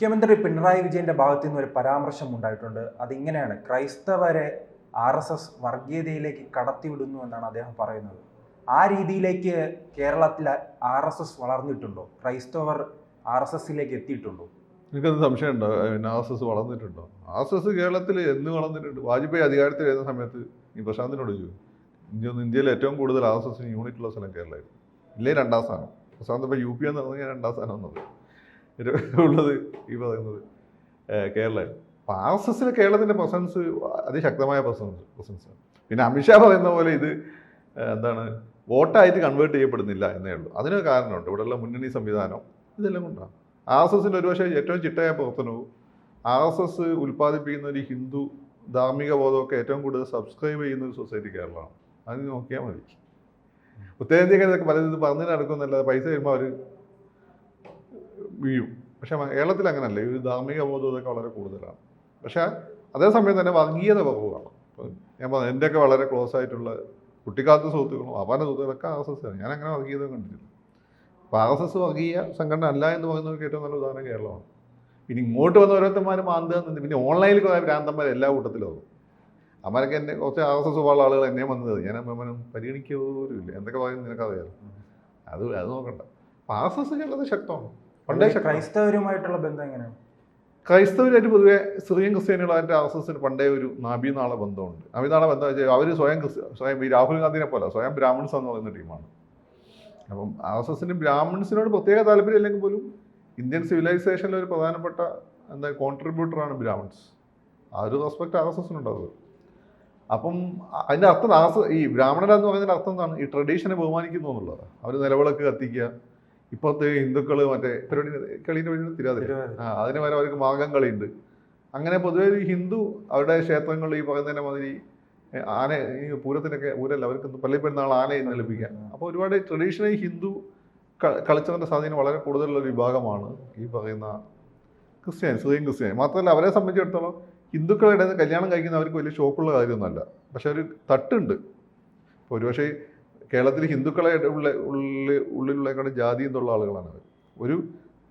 മുഖ്യമന്ത്രി പിണറായി വിജയന്റെ ഭാഗത്തു നിന്ന് ഒരു പരാമർശം ഉണ്ടായിട്ടുണ്ട്. അതിങ്ങനെയാണ്. ക്രൈസ്തവരെ ആർ എസ് എസ് വർഗീയതയിലേക്ക് കടത്തിവിടുന്നു എന്നാണ് അദ്ദേഹം പറയുന്നത്. ആ രീതിയിലേക്ക് കേരളത്തിൽ ആർ എസ് എസ് വളർന്നിട്ടുണ്ടോ? ക്രൈസ്തവർ ആർ എസ് എസിലേക്ക് എത്തിയിട്ടുണ്ടോ? എനിക്കത് സംശയമുണ്ടോ? പിന്നെ ആർ എസ് എസ് വളർന്നിട്ടുണ്ടോ? ആർ എസ് എസ് കേരളത്തിൽ എന്ന് വളർന്നിട്ടുണ്ട്. വാജ്പേയി അധികാരത്തിൽ വരുന്ന സമയത്ത് ഈ പ്രശാന്തിനോട് ചോദിച്ചു. ഇന്ത്യ ഇന്ത്യയിൽ ഏറ്റവും കൂടുതൽ ആർ എസ് എസിന് യൂണിറ്റ് ഉള്ള സ്ഥലം കേരളമായിരുന്നു. ഇല്ലേ രണ്ടാം സ്ഥാനം? പ്രശാന്ത് ഇപ്പോൾ യു പി എന്ന് പറഞ്ഞാൽ രണ്ടാം സ്ഥാനം എന്നത് ഉള്ളത് ഈ പറയുന്നത് കേരള. കേരളമായിരുന്നു അപ്പോൾ ആർ എസ് കേരളത്തിന്റെ പ്രസൻസ് അതിശക്തമായ പ്രസൻസ് പ്രസൻസ് പിന്നെ അമിത്ഷാ പറയുന്ന പോലെ ഇത് എന്താണ് വോട്ടായിട്ട് കൺവേർട്ട് ചെയ്യപ്പെടുന്നില്ല എന്നേ ഉള്ളൂ. അതിന് കാരണമുണ്ട്. ഇവിടെയുള്ള മുന്നണി സംവിധാനം ഇതെല്ലാം കൊണ്ടാണ്. ആർ എസ് എസിന്റെ ഒരുപക്ഷെ ഏറ്റവും ചിട്ടയായ പ്രവർത്തനവും ആർ എസ് എസ് ഉൽപ്പാദിപ്പിക്കുന്ന ഒരു ഹിന്ദു ധാർമ്മിക ബോധമൊക്കെ ഏറ്റവും കൂടുതൽ സബ്സ്ക്രൈബ് ചെയ്യുന്ന ഒരു സൊസൈറ്റി കേരളമാണ്. അത് നോക്കിയാൽ മതി. ഉത്തരേന്ത്യക്കാരൊക്കെ പലതും ഇത് പറഞ്ഞു നടക്കുന്നല്ലാതെ പൈസ വരുമ്പോൾ അവർ വീഴും. പക്ഷേ കേരളത്തിൽ അങ്ങനല്ല. ഈ ഒരു ധാർമ്മിക ബോധം ഇതൊക്കെ വളരെ കൂടുതലാണ്. പക്ഷേ അതേസമയം തന്നെ വർഗീയത കുറവാണ് ഞാൻ പറഞ്ഞു എന്റെയൊക്കെ വളരെ ക്ലോസ് ആയിട്ടുള്ള കുട്ടിക്കാലത്ത് സുഹൃത്തുക്കളും അവന്റെ സുഹൃത്തുക്കളൊക്കെ ആർ എസ് എസ് ആണ്. ഞാൻ അങ്ങനെ വർഗീയത കണ്ടിട്ടില്ല. അപ്പോൾ ആർ എസ് എസ് വർഗീയ സംഘടന അല്ല എന്ന് പറയുന്നവർക്ക് ഏറ്റവും നല്ല ഉദാഹരണം കേരളമാണ്. പിന്നെ ഇങ്ങോട്ട് വന്ന ഓരോരുത്തന്മാർ മാന്തുക നിന്ന് പിന്നെ ഓൺലൈനിൽ കുറേ ഭ്രാന്തന്മാർ എല്ലാ കൂട്ടത്തിലും അവരൊക്കെ എന്നെ കുറച്ച് ആർ എസ് എസ് ഉള്ള ആളുകൾ എന്നെ വന്നത്. ഞാൻ അമ്മനും പരിഗണിക്കുക പോലും ഇല്ല എന്തൊക്കെ പറയുന്നത് നിനക്കറിയാലോ? അത് അത് നോക്കണ്ട. അപ്പോൾ ആർ എസ് എസ് കേരളത്തിൽ ശക്തമാണ്. പണ്ടേ ക്രൈസ്തവരുമായിട്ടുള്ള ബന്ധം എങ്ങനെയാണ്? ക്രൈസ്തവരായിട്ട് പൊതുവെ സ്ത്രീയും ക്രിസ്ത്യാനികളായിട്ട് ആർ എസ് എസിന് പണ്ടേ ഒരു നാഭീനാള ബന്ധമുണ്ട്. നാഭീനാള ബന്ധം വെച്ചാൽ അവർ സ്വയം സ്വയം ഈ രാഹുൽ ഗാന്ധിനെ പോലെ സ്വയം ബ്രാഹ്മിൺസ് എന്ന് പറയുന്ന ടീമാണ്. അപ്പം ആർ എസ് എസിന് ബ്രാഹ്മിൺസിനോട് പ്രത്യേക താല്പര്യം ഇല്ലെങ്കിൽ പോലും ഇന്ത്യൻ സിവിലൈസേഷനിലെ ഒരു പ്രധാനപ്പെട്ട എന്താ കോൺട്രിബ്യൂട്ടറാണ് ബ്രാഹ്മിൺസ്. ആ ഒരു റെസ്പെക്ട് ആർ എസ് എസിനുണ്ടാവുക അപ്പം അതിന്റെ അതിന്റെ അർത്ഥം ആർ എസ് ഈ ബ്രാഹ്മണരെന്ന് പറയുന്നതിന്റെ അർത്ഥം എന്താണ്? ഈ ട്രഡീഷനെ ബഹുമാനിക്കുന്നു എന്നുള്ളതാണ് അവർ നിലവിളക്ക് കത്തിക്കുക ഇപ്പോഴത്തെ ഹിന്ദുക്കൾ മറ്റേ പരിപാടി കളീന്റെ തിരാതിര തിരുവാതിര. ആ അതിന് വരെ അവർക്ക് മാർഗം കളിയുണ്ട് അങ്ങനെ പൊതുവെ ഒരു ഹിന്ദു അവരുടെ ക്ഷേത്രങ്ങളിൽ ഈ പറയുന്നതിനെ മാതിരി ആന ഈ പൂരത്തിനൊക്കെ പൂരല്ല അവർക്ക് പള്ളി പെരുന്നാൾ ആന ലഭിക്കാം അപ്പോൾ ഒരുപാട് ട്രഡീഷണൽ ഹിന്ദു കളിച്ചതിന്റെ സ്വാധീനം വളരെ കൂടുതലുള്ള ഒരു വിഭാഗമാണ് ഈ പറയുന്ന ക്രിസ്ത്യാനി സ്ത്രീയും ക്രിസ്ത്യാനി മാത്രമല്ല അവരെ സംബന്ധിച്ചിടത്തോളം ഹിന്ദുക്കളുടെ കല്യാണം കഴിക്കുന്ന അവർക്ക് വലിയ ഷോക്കുള്ള കാര്യമൊന്നുമല്ല. പക്ഷെ ഒരു തട്ടുണ്ട്. ഒരുപക്ഷെ കേരളത്തിൽ ഹിന്ദുക്കളെ ഉള്ള ഉള്ളിൽ ഉള്ളിലുള്ളേക്കാളും ജാതി എന്നുള്ള ആളുകളാണ് അവർ ഒരു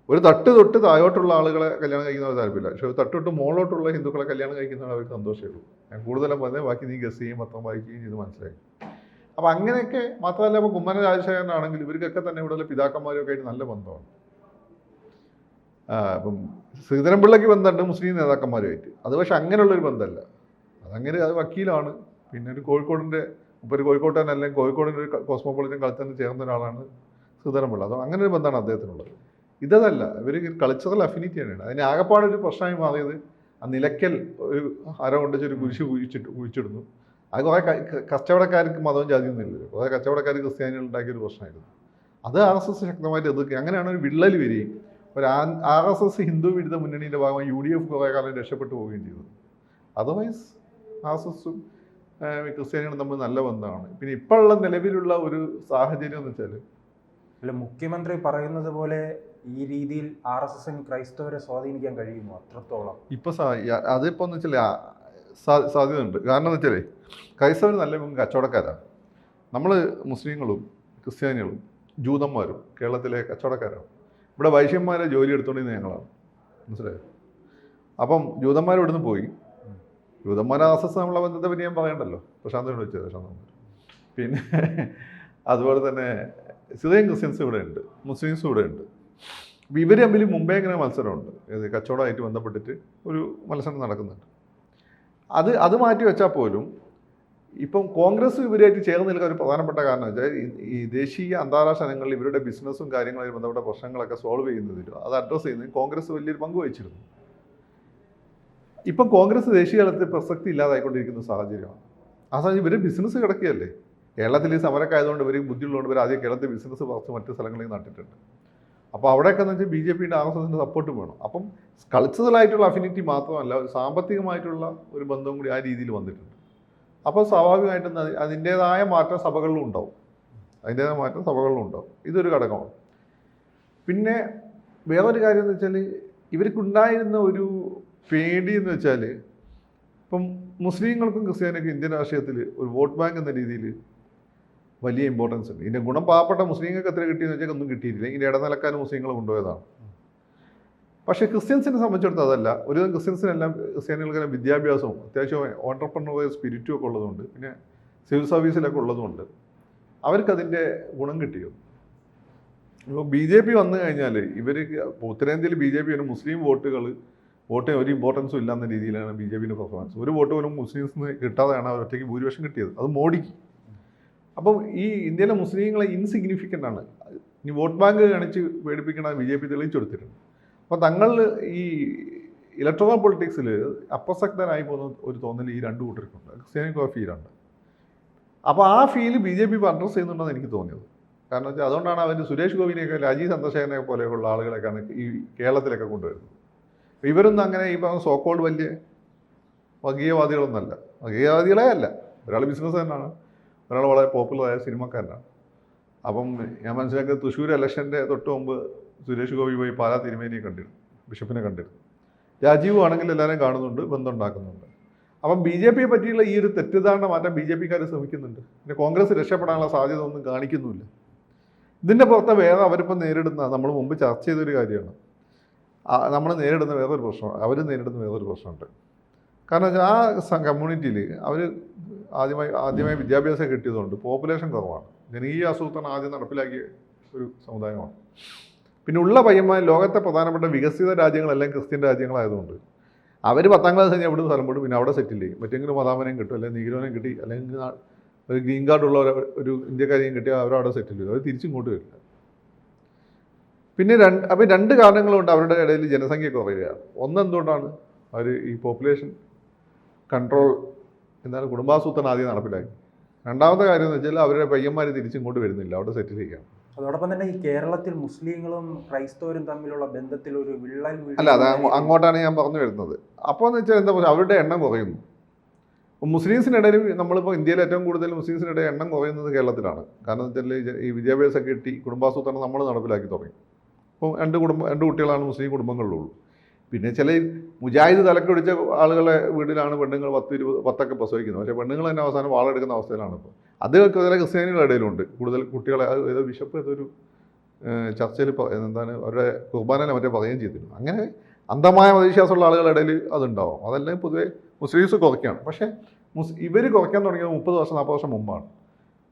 ഒരു തട്ട് തൊട്ട് താഴോട്ടുള്ള ആളുകളെ കല്യാണം കഴിക്കുന്നവർ താല്പര്യമില്ല. പക്ഷെ തട്ട് തൊട്ട് മുകളിലോട്ടുള്ള ഹിന്ദുക്കളെ കല്യാണം കഴിക്കുന്നവർ അവർക്ക് സന്തോഷമേ ഉള്ളൂ. ഞാൻ കൂടുതലും പറഞ്ഞത് ബാക്കി നീ ഗസ് ചെയ്യും പത്രം വായിക്കുകയും ചെയ്ത് മനസ്സിലായി. അപ്പോൾ അങ്ങനെയൊക്കെ മാത്രമല്ല ഇപ്പോൾ കുമ്മന രാജശേഖരനാണെങ്കിൽ ഇവർക്കൊക്കെ തന്നെ ഇവിടെയുള്ള പിതാക്കന്മാരൊക്കെ ആയിട്ട് നല്ല ബന്ധമാണ്. ആ, അപ്പം ശ്രീധരൻപിള്ളയ്ക്ക് ബന്ധമുണ്ട് മുസ്ലിം നേതാക്കന്മാരുമായിട്ട്. അത് പക്ഷെ അങ്ങനെയുള്ളൊരു ബന്ധമല്ല. അതങ്ങനെ അത് വക്കീലാണ്. പിന്നെ ഒരു കോഴിക്കോടിന്റെ ഇപ്പോൾ ഒരു കോഴിക്കോട്ടൻ അല്ലെങ്കിൽ കോഴിക്കോടിന്റെ ഒരു കോസ്മോപൊളിറ്റൻ കളത്തിൽ ചേർന്ന ഒരാളാണ് ശ്രീധരൻപിള്ള അത് അങ്ങനെ ഒരു ബന്ധമാണ് അദ്ദേഹത്തിനുള്ളത്. ഇതല്ല ഇവർ അഫിനിറ്റി അഫിനിറ്റിയാണ് അതിന് ആകപ്പാടെ ഒരു പ്രശ്നമായി മാറിയത് ആ നിലയ്ക്കൽ ഒരു അര കൊണ്ടുവച്ച് ഒരു കുരിശ് കുഴിച്ചിട്ട് കുഴിച്ചിടുന്നു. അത് കുറേ കച്ചവടക്കാർക്ക് മതവും ജാതിയൊന്നും ഇല്ല കുറേ കച്ചവടക്കാർ ക്രിസ്ത്യാനികൾ ഉണ്ടാക്കിയ ഒരു പ്രശ്നമായിരുന്നു. അത് ആർ എസ് എസ് ശക്തമായിട്ട് എതിർക്കുക. അങ്ങനെയാണ് ഒരു വിള്ളൽ വരികയും ഒരു ആർ എസ് എസ് ഹിന്ദു വിരുദ്ധ മുന്നണിയുടെ ഭാഗമായി യു ഡി എഫ് കുറേ കാലം രക്ഷപ്പെട്ടു പോവുകയും ചെയ്തു അതർവൈസ് ആർ എസ് എസും ക്രിസ്ത്യാനികളും തമ്മിൽ നല്ല ബന്ധമാണ്. പിന്നെ ഇപ്പോഴുള്ള നിലവിലുള്ള ഒരു സാഹചര്യം എന്ന് വെച്ചാൽ അല്ല മുഖ്യമന്ത്രി പറയുന്നത് പോലെ ഈ രീതിയിൽ ആർ എസ് എസിന് ക്രൈസ്തവരെ സ്വാധീനിക്കാൻ കഴിയുമോ അത്രത്തോളം? ഇപ്പൊ അതിപ്പോ എന്ന് വെച്ചാൽ സാധ്യത ഉണ്ട് കാരണം എന്ന് വെച്ചാലേ ക്രൈസ്തവർ നല്ല കച്ചവടക്കാരാണ് നമ്മൾ മുസ്ലിങ്ങളും ക്രിസ്ത്യാനികളും ജൂതന്മാരും കേരളത്തിലെ കച്ചവടക്കാരാണ് ഇവിടെ വൈശ്യന്മാരെ ജോലി എടുത്തുകൊണ്ടിരുന്ന ഞങ്ങളാണ്. മനസ്സിലായോ? അപ്പം ജൂതന്മാർ ഇവിടുന്ന് പോയി. ജൂതന്മാർ ആസസ് നമ്മളെ ബന്ധത്തെ പറ്റി ഞാൻ പറയണ്ടല്ലോ. പ്രശാന്തനോട് ചോദിച്ചത് പ്രശാന്ത്. പിന്നെ അതുപോലെ തന്നെ സിറിയൻ ക്രിസ്ത്യൻസ് ഇവിടെ ഉണ്ട് മുസ്ലിംസും ഇവിടെ ഉണ്ട്. ഇവർ തമ്മിൽ മുമ്പേ ഇങ്ങനെ മത്സരമുണ്ട്. കച്ചവടമായിട്ട് ബന്ധപ്പെട്ടിട്ട് ഒരു മത്സരം നടക്കുന്നുണ്ട്. അത് അത് മാറ്റി വെച്ചാൽ പോലും ഇപ്പം കോൺഗ്രസ് ഇവരായിട്ട് ചേർന്ന് നിൽക്കാൻ ഒരു പ്രധാനപ്പെട്ട കാരണം വെച്ചാൽ ഈ- ദേശീയ അന്താരാഷ്ട്ര ഇനങ്ങളിൽ ഇവരുടെ ബിസിനസ്സും കാര്യങ്ങളുമായി ബന്ധപ്പെട്ട പ്രശ്നങ്ങളൊക്കെ സോൾവ് ചെയ്യുന്നതിലും അത് അഡ്രസ്സ് ചെയ്യുന്നതിൽ കോൺഗ്രസ് വലിയൊരു പങ്ക് വഹിച്ചിരുന്നു. ഇപ്പം കോൺഗ്രസ് ദേശീയ തലത്തിൽ പ്രസക്തി ഇല്ലാതായിക്കൊണ്ടിരിക്കുന്ന സാഹചര്യമാണ്. ആ സാഹചര്യം ഇവർ ബിസിനസ് കിടക്കുകയല്ലേ? കേരളത്തിൽ ഈ സമരമൊക്കെ ആയതുകൊണ്ട് ഇവർ ബുദ്ധിയുള്ളതുകൊണ്ട് ഇവർ ആദ്യം കേരളത്തിൽ ബിസിനസ് പറിച്ച് മറ്റു സ്ഥലങ്ങളിൽ നട്ടിട്ടുണ്ട്. അപ്പോൾ അവിടെയൊക്കെ എന്ന് വെച്ചാൽ ബി ജെ പിയുടെ ആർ എസ് എസിന്റെ സപ്പോർട്ട് വേണം. അപ്പം കൾച്ചറലായിട്ടുള്ള അഫിനിറ്റി മാത്രമല്ല ഒരു സാമ്പത്തികമായിട്ടുള്ള ഒരു ബന്ധവും കൂടി ആ രീതിയിൽ വന്നിട്ടുണ്ട്. അപ്പോൾ സ്വാഭാവികമായിട്ടും അത് അതിന്റേതായ മാറ്റം സഭകളിലും ഉണ്ടാവും. അതിന്റേതായ മാറ്റം സഭകളിലും ഉണ്ടാവും. ഇതൊരു ഘടകമാണ്. പിന്നെ വേറൊരു കാര്യം എന്ന് വെച്ചാൽ ഇവർക്കുണ്ടായിരുന്ന ഒരു പേടി എന്ന് വെച്ചാൽ ഇപ്പം മുസ്ലിങ്ങൾക്കും ക്രിസ്ത്യാനിക്കും ഇന്ത്യൻ രാഷ്ട്രീയത്തിൽ ഒരു വോട്ട് ബാങ്ക് എന്ന രീതിയിൽ വലിയ ഇമ്പോർട്ടൻസ് ഉണ്ട്. ഇതിന്റെ ഗുണം പാവപ്പെട്ട മുസ്ലിങ്ങൾക്ക് എത്ര കിട്ടിയെന്ന് വെച്ചാൽ ഒന്നും കിട്ടിയിട്ടില്ല. ഇതിന്റെ ഇടനിലക്കാരും മുസ്ലിങ്ങൾ കൊണ്ടുപോയതാണ്. പക്ഷേ ക്രിസ്ത്യൻസിനെ സംബന്ധിച്ചിടത്തോളം അതല്ല. ഒരു ക്രിസ്ത്യൻസിനെല്ലാം ക്രിസ്ത്യാനികൾക്കെല്ലാം വിദ്യാഭ്യാസവും അത്യാവശ്യം ഓണ്ടർപ്രണർ സ്പിരിറ്റും ഒക്കെ ഉള്ളതുകൊണ്ട് പിന്നെ സിവിൽ സർവീസിലൊക്കെ ഉള്ളതുകൊണ്ട് അവർക്കതിന്റെ ഗുണം കിട്ടിയോ? ഇപ്പോൾ ബി ജെ പി വന്നു കഴിഞ്ഞാൽ ഇവർ ഉത്തരേന്ത്യയിൽ ബി ജെ പി ഒരു മുസ്ലിം വോട്ടുകൾ വോട്ടിന് ഒരു ഇമ്പോർട്ടൻസും ഇല്ലാന്ന രീതിയിലാണ് ബി ജെ പിന്റെ പെർഫോമൻസ് ഒരു വോട്ട് പോലും മുസ്ലിംസിന് കിട്ടാതെയാണ് അവർ ഒറ്റയ്ക്ക് ഭൂരിപക്ഷം കിട്ടിയത്. അത് മോഡിക്ക്. അപ്പം ഈ ഇന്ത്യയിലെ മുസ്ലിങ്ങളെ ഇൻസിഗ്നിഫിക്കന്റ് ആണ്. ഇനി വോട്ട് ബാങ്ക് കാണിച്ച് പേടിപ്പിക്കണ ബി ജെ പി തെളിയിച്ചു കൊടുത്തിട്ടുണ്ട്. അപ്പോൾ തങ്ങൾ ഈ ഇലക്ട്രോണൽ പൊളിറ്റിക്സിൽ അപ്രസക്തനായി പോകുന്ന ഒരു തോന്നൽ ഈ രണ്ട് കൂട്ടർക്കുണ്ട്. ക്രിസ്ത്യാനിക്കും ആ ഫീലുണ്ട് അപ്പോൾ ആ feel B J P address ചെയ്യുന്നുണ്ടെന്ന് എനിക്ക് തോന്നിയത്. കാരണം വെച്ചാൽ അതുകൊണ്ടാണ് അവർ സുരേഷ് ഗോപിനെയൊക്കെ രാജീവ് ചന്ദ്രശേഖരനെ പോലെയുള്ള ആളുകളെയൊക്കെയാണ് ഈ കേരളത്തിലൊക്കെ കൊണ്ടുവരുന്നത്. ഇവരൊന്നും അങ്ങനെ ഈ പറഞ്ഞ സോക്കോൾഡ് വലിയ വർഗീയവാദികളൊന്നല്ല. വർഗീയവാദികളെ അല്ല. ഒരാൾ ബിസിനസ് തന്നെയാണ് ഒരാൾ വളരെ പോപ്പുലറായ സിനിമക്കാരനാണ്. അപ്പം ഞാൻ മനസ്സിലാക്കിയത് തൃശ്ശൂർ ഇലക്ഷന്റെ തൊട്ട് മുമ്പ് സുരേഷ് ഗോപി പോയി പാലാ തിരുമേനിയെ കണ്ടിരുന്നു. ബിഷപ്പിനെ കണ്ടിരുന്നു. രാജീവ് ആണെങ്കിൽ എല്ലാവരെയും കാണുന്നുണ്ട് ബന്ധമുണ്ടാക്കുന്നുണ്ട് അപ്പം ബി ജെ പിയെ പറ്റിയുള്ള ഈ ഒരു തെറ്റിദ്ധാരണ മാറ്റാൻ ബി ജെ പിക്കാർ ശ്രമിക്കുന്നുണ്ട്. പിന്നെ കോൺഗ്രസ് രക്ഷപ്പെടാനുള്ള സാധ്യത ഒന്നും കാണിക്കുന്നുമില്ല. ഇതിന്റെ പുറത്തെ വേറെ അവരിപ്പോൾ നേരിടുന്ന നമ്മൾ മുമ്പ് ചർച്ച ചെയ്തൊരു കാര്യമാണ്. നമ്മൾ നേരിടുന്ന വേറൊരു പ്രശ്നം അവർ നേരിടുന്ന വേറൊരു പ്രശ്നമുണ്ട്. കാരണം വെച്ചാൽ ആ കമ്മ്യൂണിറ്റിയിൽ അവർ ആദ്യമായി ആദ്യമായി വിദ്യാഭ്യാസം കിട്ടിയതുകൊണ്ട് പോപ്പുലേഷൻ കുറവാണ്. ജനകീയ ആസൂത്രണം ആദ്യം നടപ്പിലാക്കിയ ഒരു സമുദായമാണ്. പിന്നെ ഉള്ള പയ്യന്മാർ ലോകത്തെ പ്രധാനപ്പെട്ട വികസിത രാജ്യങ്ങളെല്ലാം ക്രിസ്ത്യൻ രാജ്യങ്ങളായതുകൊണ്ട് അവർ പത്താം ക്ലാസ് കഴിഞ്ഞാൽ എവിടെ സ്ഥലം പോയി പിന്നെ അവിടെ സെറ്റിൽ ചെയ്യും മറ്റെങ്കിലും മതാമനെയും കിട്ടും അല്ലെങ്കിൽ നീഗ്രോനെയും കിട്ടി അല്ലെങ്കിൽ ഒരു ഗ്രീൻ കാർഡ് ഉള്ള ഒരു- ഒരു ഇന്ത്യക്കാരെയും കിട്ടിയാൽ അവരവിടെ സെറ്റിൽ ചെയ്യും അവർ തിരിച്ചിങ്ങോട്ട് വരില്ല. പിന്നെ രണ്ട് അപ്പം രണ്ട് കാരണങ്ങളുണ്ട് അവരുടെ ഇടയിൽ ജനസംഖ്യ കുറയുകയാണ്. ഒന്ന് എന്തുകൊണ്ടാണ് അവർ ഈ പോപ്പുലേഷൻ കൺട്രോൾ എന്താണ്? കുടുംബാസൂത്രണം ആദ്യം നടപ്പിലാക്കി. രണ്ടാമത്തെ കാര്യം എന്ന് വെച്ചാൽ അവരുടെ പയ്യന്മാർ തിരിച്ചിങ്ങോട്ട് വരുന്നില്ല അവിടെ സെറ്റിൽ ചെയ്യാം. അതോടൊപ്പം തന്നെ ഈ കേരളത്തിൽ മുസ്ലിങ്ങളും ക്രൈസ്തവരും തമ്മിലുള്ള ബന്ധത്തിൽ ഒരു വിള്ളൽ അല്ല അത് അങ്ങോട്ടാണ് ഞാൻ പറഞ്ഞു വരുന്നത്. അപ്പോൾ എന്ന് വെച്ചാൽ എന്താ പറയുക അവരുടെ എണ്ണം കുറയുന്നു. മുസ്ലിംസിനിടയിൽ നമ്മളിപ്പോൾ ഇന്ത്യയിൽ ഏറ്റവും കൂടുതൽ മുസ്ലിംസിനിടെ എണ്ണം കുറയുന്നത് കേരളത്തിലാണ്. കാരണം എന്ന് വെച്ചാൽ ഈ വിദ്യാഭ്യാസം കിട്ടി കുടുംബാസൂത്രണം നമ്മൾ നടപ്പിലാക്കി തുടങ്ങി. അപ്പോൾ രണ്ട് കുടുംബം രണ്ട് കുട്ടികളാണ് മുസ്ലിം കുടുംബങ്ങളിലുള്ളൂ. പിന്നെ ചില മുജാഹിദ് തലക്കടിച്ച ആളുകളെ വീട്ടിലാണ് പെണ്ണുങ്ങൾ പത്ത് ഇരുപത് പത്തൊക്കെ പ്രസവിക്കുന്നത്. പക്ഷേ പെണ്ണുങ്ങൾ തന്നെ അവസാനം വാളെടുക്കുന്ന അവസ്ഥയിലാണ് ഇപ്പോൾ. അത് ചില ക്രിസ്ത്യാനികളുടെ ഇടയിലുണ്ട്. കൂടുതൽ കുട്ടികളെ ഏതോ ബിഷപ്പ് ഏതൊരു ചർച്ചയിൽ എന്താണ് അവരുടെ കുർബാനനെ മറ്റേ പറയുകയും ചെയ്തിരുന്നു. അങ്ങനെ അന്ധമായ മതവിശ്വാസമുള്ള ആളുകളുടെ ഇടയിൽ അതുണ്ടാവും. അതെല്ലാം പൊതുവെ മുസ്ലിംസ് കുറയ്ക്കുകയാണ്. പക്ഷേ മുസ് ഇവർ കുറയ്ക്കാൻ തുടങ്ങിയത് മുപ്പത് വർഷം നാൽപ്പത് വർഷം മുമ്പാണ്.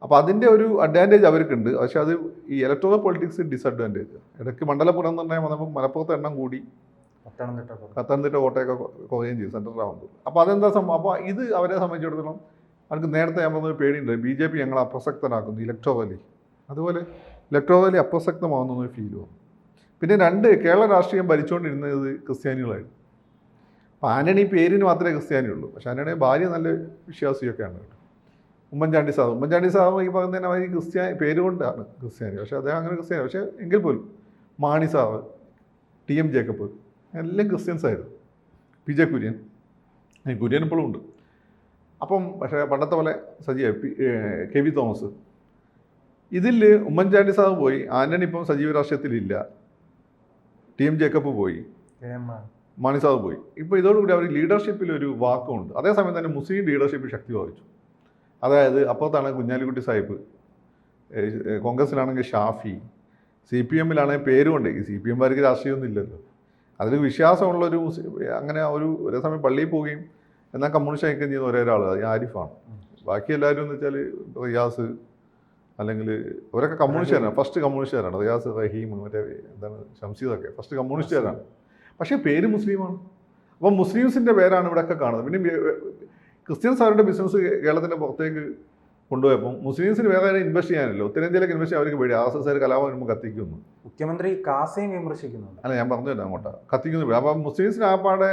അപ്പോൾ അതിന്റെ ഒരു അഡ്വാന്റേജ് അവർക്കുണ്ട്. പക്ഷേ അത് ഈ ഇലക്ട്രോണൽ പൊളിറ്റിക്സ് ഡിസഡ്വാന്റേജ് ഇടയ്ക്ക് മണ്ഡല പറഞ്ഞാൽ വന്നപ്പോൾ മലപ്പുറത്ത് എണ്ണം കൂടി. പത്തനംതിട്ട കോട്ടയൊക്കെ കുറയുകയും ചെയ്തു ആവുന്നത്. അപ്പോൾ അതെന്താ സംഭവം? അപ്പോൾ ഇത് അവരെ സംബന്ധിച്ചിടത്തോളം അവർക്ക് നേരത്തെ ഞാൻ പറഞ്ഞൊരു പേടിയുണ്ട്. ബി ജെ പി ഞങ്ങളെ അപ്രസക്തനാക്കുന്നു ഇലക്ട്രോവലി അതുപോലെ ഇലക്ട്രോവലി അപ്രസക്തമാകുന്ന ഒരു ഫീൽ വന്നു. പിന്നെ രണ്ട് കേരള രാഷ്ട്രീയം ഭരിച്ചുകൊണ്ടിരുന്നത് ക്രിസ്ത്യാനികളായിരുന്നു. അപ്പോൾ ആനണി പേരിന് മാത്രമേ ക്രിസ്ത്യാനിയുള്ളൂ. പക്ഷേ ആന്റണി ഭാര്യ നല്ല വിശ്വാസിയൊക്കെയാണ് കേട്ടോ. ഉമ്മൻചാണ്ടി സാധു ഉമ്മൻചാണ്ടി സാധു ഈ പറയുന്നതിന് അവർ ക്രിസ്ത്യാനി പേരുകൊണ്ടാണ് ക്രിസ്ത്യാനി. പക്ഷേ അദ്ദേഹം അങ്ങനെ ക്രിസ്ത്യാനി. പക്ഷേ എങ്കിൽ പോലും മാണി സാവ് ടി എം ജേക്കബ് എല്ലാം ക്രിസ്ത്യൻസ് ആയിരുന്നു. P J Kurien. കുര്യൻ ഇപ്പോഴും ഉണ്ട്. അപ്പം പക്ഷേ പണ്ടത്തെ പോലെ സജീവ പി കെ വി തോമസ്. ഇതിൽ ഉമ്മൻചാണ്ടി സാവ് പോയി. ആന്റണി ഇപ്പം സജീവ രാഷ്ട്രീയത്തിലില്ല ടി എം ജേക്കബ് പോയി. മാണി. സാവ് പോയി. ഇപ്പോൾ ഇതോടുകൂടി അവർ ലീഡർഷിപ്പിൽ ഒരു വാക്കുണ്ട്. അതേസമയം തന്നെ മുസ്ലിം ലീഡർഷിപ്പ് ശക്തി ബാധിച്ചു അതായത് അപ്പുറത്താണ് കുഞ്ഞാലിക്കുട്ടി സാഹിബ്. കോൺഗ്രസ്സിലാണെങ്കിൽ ഷാഫി. സി പി എമ്മിലാണെങ്കിൽ പേരുമുണ്ട് ഈ സി പി എംമാർക്ക് രാഷ്ട്രീയമൊന്നും ഇല്ലല്ലോ. അതിൽ വിശ്വാസമുള്ളൊരു അങ്ങനെ ഒരു ഒരേ സമയം പള്ളിയിൽ പോവുകയും എന്നാൽ കമ്മ്യൂണിസ്റ്റ് അയക്കുകയും ചെയ്യുന്ന ഒരേ ഒരാൾ അത് ആരിഫാണ്. ബാക്കി എല്ലാവരും എന്ന് വെച്ചാൽ റിയാസ് അല്ലെങ്കിൽ അവരൊക്കെ കമ്മ്യൂണിസ്റ്റുകാരാണ്. ഫസ്റ്റ് കമ്മ്യൂണിസ്റ്റുകാരാണ്. റിയാസ് റഹീം മറ്റേ എന്താണ് ഷംസീദൊക്കെ ഫസ്റ്റ് കമ്മ്യൂണിസ്റ്റുകാരാണ്. പക്ഷേ പേര് മുസ്ലിമാണ്. അപ്പം മുസ്ലിംസിന്റെ പേരാണ് ഇവിടെയൊക്കെ കാണുന്നത്. പിന്നെ ക്രിസ്ത്യൻസ് അവരുടെ ബിസിനസ് കേരളത്തിന്റെ പുറത്തേക്ക് കൊണ്ടുപോയപ്പോൾ മുസ്ലിംസിന് വേറെ ഇൻവെസ്റ്റ് ചെയ്യാനല്ലോ. ഉത്തരേന്ത്യയിലേക്ക് ഇൻവെസ്റ്റ് ചെയ്യാൻ അവർക്ക് പേടി ആർ എസ് എസ് കലാപം വരുമ്പോൾ കത്തിക്കുന്നു. മുഖ്യമന്ത്രി കാസയും വിമർശിക്കുന്നു അല്ല ഞാൻ പറഞ്ഞില്ല അങ്ങോട്ടാ. കത്തിക്കുന്നു അപ്പോൾ അപ്പം മുസ്ലിംസിന് ആ പാടെ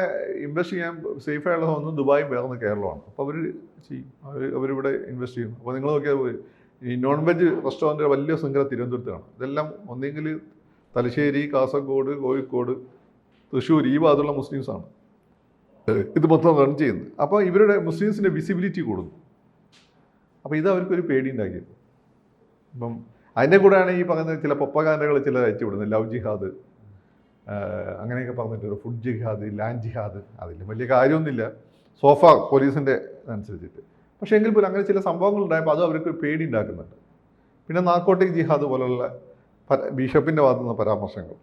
ഇൻവെസ്റ്റ് ചെയ്യാൻ സേഫ് ആയുള്ള ഒന്നും ദുബായും വേറെ കേരളമാണ് അപ്പോൾ അവർ ചെയ്യും. അവർ അവരിവിടെ ഇൻവെസ്റ്റ് ചെയ്യും അപ്പോൾ നിങ്ങൾ നോക്കിയാൽ ഈ നോൺ വെജ് റെസ്റ്റോറന്റ് വലിയ ശൃംഖല തിരുവനന്തപുരത്താണ്. ഇതെല്ലാം ഒന്നെങ്കിൽ തലശ്ശേരി കാസർഗോഡ് കോഴിക്കോട് തൃശ്ശൂർ ഈ ഭാഗത്തുള്ള മുസ്ലിംസാണ്. ഇത് മൊത്തം റൺ ചെയ്യുന്നത്. അപ്പോൾ ഇവരുടെ മുസ്ലിംസിന്റെ വിസിബിലിറ്റി കൂടുന്നു. അപ്പോൾ ഇത് അവർക്കൊരു പേടി ഉണ്ടാക്കിയത്. അപ്പം അതിന്റെ കൂടെയാണ് ഈ പറയുന്ന ചില പൊപ്പകാനകൾ ചില അയച്ചു വിടുന്നത്. ലവ് ജിഹാദ് അങ്ങനെയൊക്കെ പറഞ്ഞിട്ട് ഫുഡ് ജിഹാദ് ലാൻഡ് ജിഹാദ് അതിൽ വലിയ കാര്യമൊന്നുമില്ല. സോഫ പോലീസിന്റെ അനുസരിച്ചിട്ട്. പക്ഷേ എങ്കിൽ പോലും അങ്ങനെ ചില സംഭവങ്ങൾ ഉണ്ടായപ്പോൾ അത് അവർക്ക് പേടി ഉണ്ടാക്കുന്നുണ്ട്. പിന്നെ നാർക്കോട്ടിക് ജിഹാദ് പോലുള്ള ബിഷപ്പിന്റെ ഭാഗത്തുനിന്ന് പരാമർശങ്ങൾ.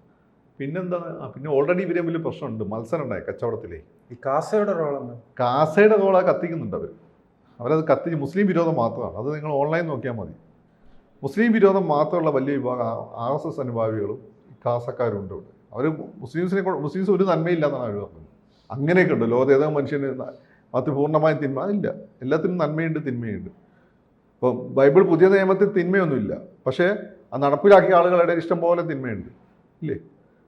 പിന്നെന്താണ് പിന്നെ ഓൾറെഡി ഇവരെ വലിയ പ്രശ്നമുണ്ട്. മത്സരം ഉണ്ടായി കച്ചവടത്തിലേ. ഈ കാസയുടെ റോളാണ് കാസയുടെ കോള കത്തിക്കുന്നുണ്ട് അവർ അവരത് കത്തിച്ച് മുസ്ലിം വിരോധം മാത്രമാണ്. അത് നിങ്ങൾ ഓൺലൈൻ നോക്കിയാൽ മതി. മുസ്ലിം വിരോധം മാത്രമുള്ള വലിയ വിഭാഗം ആർ എസ് എസ് അനുഭാവികളും കാസക്കാരും ഉണ്ട് ഇവിടെ. അവർ മുസ്ലിംസിനെ മുസ്ലിംസ് ഒരു നന്മയില്ലാന്നാണ് അവർ പറഞ്ഞത്. അങ്ങനെയൊക്കെ ഉണ്ട്. ലോകത്ത് ഏതോ മനുഷ്യന് അത് പൂർണമായ തിന്മ ഇല്ല. എല്ലാത്തിനും നന്മയുണ്ട് തിന്മയുണ്ട്. ഇപ്പോൾ ബൈബിൾ പുതിയ നിയമത്തിൽ തിന്മയൊന്നുമില്ല. പക്ഷേ ആ നടപ്പിലാക്കിയ ആളുകളുടെ ഇഷ്ടം പോലെ തിന്മയുണ്ട്. ഇല്ലേ?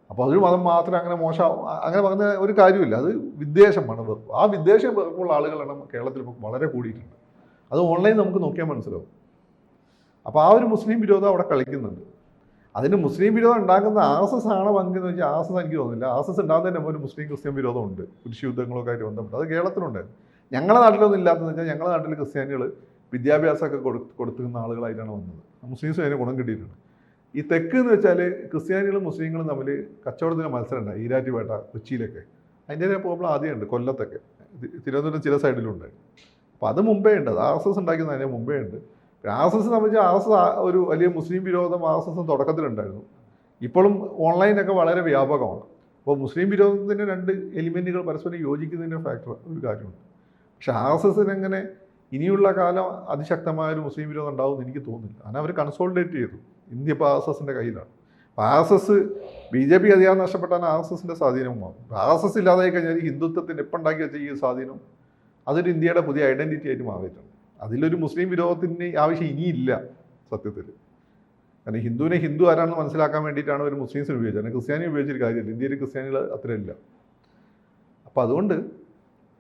അപ്പോൾ അതൊരു മതം മാത്രം അങ്ങനെ മോശം അങ്ങനെ പറഞ്ഞ ഒരു കാര്യമില്ല അത് വിദ്വേഷമാണ്. വെറുപ്പ് ആ വിദ്വേഷം വെറുപ്പുള്ള ആളുകളെണ്ണം കേരളത്തിൽ ഇപ്പോൾ വളരെ കൂടിയിട്ടുണ്ട്. അത് ഓൺലൈൻ നമുക്ക് നോക്കിയാൽ മനസ്സിലാവും. അപ്പോൾ ആ ഒരു മുസ്ലിം വിരോധം അവിടെ കളിക്കുന്നുണ്ട്. അതിന് മുസ്ലിം വിരോധം ഉണ്ടാക്കുന്ന ആസസ് ആണോ പങ്കെന്ന് വെച്ചാൽ ആസസ് എനിക്ക് തോന്നുന്നില്ല. ആസസ് ഉണ്ടാകുന്നതിന് ഒരു മുസ്ലിം ക്രിസ്ത്യൻ വിരോധമുണ്ട് കുരിശ് യുദ്ധങ്ങളൊക്കെ ആയിട്ട് ബന്ധപ്പെട്ട്. അത് കേരളത്തിലുണ്ടായിരുന്നു. ഞങ്ങളുടെ നാട്ടിലൊന്നും ഇല്ലാത്തതെന്ന് വെച്ചാൽ ഞങ്ങളുടെ നാട്ടിൽ ക്രിസ്ത്യാനികൾ വിദ്യാഭ്യാസമൊക്കെ കൊടു കൊടുക്കുന്ന ആളുകളായിട്ടാണ് വന്നത്. മുസ്ലിംസ് അതിന് ഗുണം കിട്ടിയിട്ടുണ്ട്. ഈ തെക്ക് എന്ന് വെച്ചാൽ ക്രിസ്ത്യാനികളും മുസ്ലിങ്ങളും തമ്മിൽ കച്ചവടത്തിന് മത്സരം ഉണ്ടായി ഈരാറ്റുപേട്ട കൊച്ചിയിലൊക്കെ. അതിന്റെ പ്രോബ്ലം ആദ്യമുണ്ട് കൊല്ലത്തൊക്കെ. തിരുവനന്തപുരം ചില സൈഡിലുണ്ട് അപ്പോൾ അത് മുമ്പേ ഉണ്ട്. അത് ആർ എസ് എസ് ഉണ്ടാക്കുന്ന അതിന് മുമ്പേ ഉണ്ട്. ആർ എസ് എസ് സംബന്ധിച്ച് ആർ എസ് എസ് ഒരു വലിയ മുസ്ലിം വിരോധം ആർ എസ് എസ് തുടക്കത്തിലുണ്ടായിരുന്നു ഇപ്പോഴും ഓൺലൈനൊക്കെ വളരെ വ്യാപകമാണ്. അപ്പോൾ മുസ്ലിം വിരോധത്തിന്റെ രണ്ട് എലിമെന്റുകൾ പരസ്പരം യോജിക്കുന്നതിന്റെ ഫാക്ടർ ഒരു കാര്യമുണ്ട്. പക്ഷേ ആർ എസ് എസിന് ഇനിയുള്ള കാലം അതിശക്തമായ ഒരു മുസ്ലിം വിരോധം ഉണ്ടാവും എന്ന് എനിക്ക് തോന്നുന്നില്ല. കാരണം അവർ കൺസോൾഡേറ്റ് ചെയ്തു. ഇന്ത്യ ഇപ്പോൾ ആർ എസ് എസിന്റെ കയ്യിലാണ്. അപ്പോൾ R S S B J P അധികാരം നഷ്ടപ്പെട്ടാൽ ആർ എസ് എസിന്റെ സ്വാധീനവും മാറും ആർ എസ് എസ് ഇല്ലാതായി കഴിഞ്ഞാൽ ഹിന്ദുത്വത്തിന് ഇപ്പം ഉണ്ടാക്കി വെച്ച ഈ സ്വാധീനം? അതൊരു ഇന്ത്യയുടെ പുതിയ ഐഡന്റിറ്റി ആയിട്ട് മാറിയിട്ടുണ്ട്. അതിലൊരു മുസ്ലിം വിരോധത്തിന് ആവശ്യം ഇനിയില്ല സത്യത്തിൽ കാരണം ഹിന്ദുവിനെ ഹിന്ദു ആരാണെന്ന് മനസ്സിലാക്കാൻ വേണ്ടിയിട്ടാണ് ഒരു മുസ്ലിംസിന് ഉപയോഗിച്ചത്. അല്ലെങ്കിൽ ക്രിസ്ത്യാനി ഉപയോഗിച്ചൊരു കാര്യമില്ല. ഇന്ത്യയിൽ ക്രിസ്ത്യാനികൾ അത്രയില്ല. അപ്പോൾ അതുകൊണ്ട്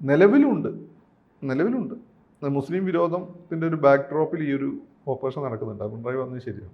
നിലവിലുണ്ട്. നിലവിലുണ്ട്. മുസ്ലിം വിരോധത്തിന്റെ ഒരു ബാക്ക് ഡ്രോപ്പിൽ ഈ ഒരു ഓപ്പറേഷൻ നടക്കുന്നുണ്ട്. പിണറായി വന്നത് ശരിയാണ്.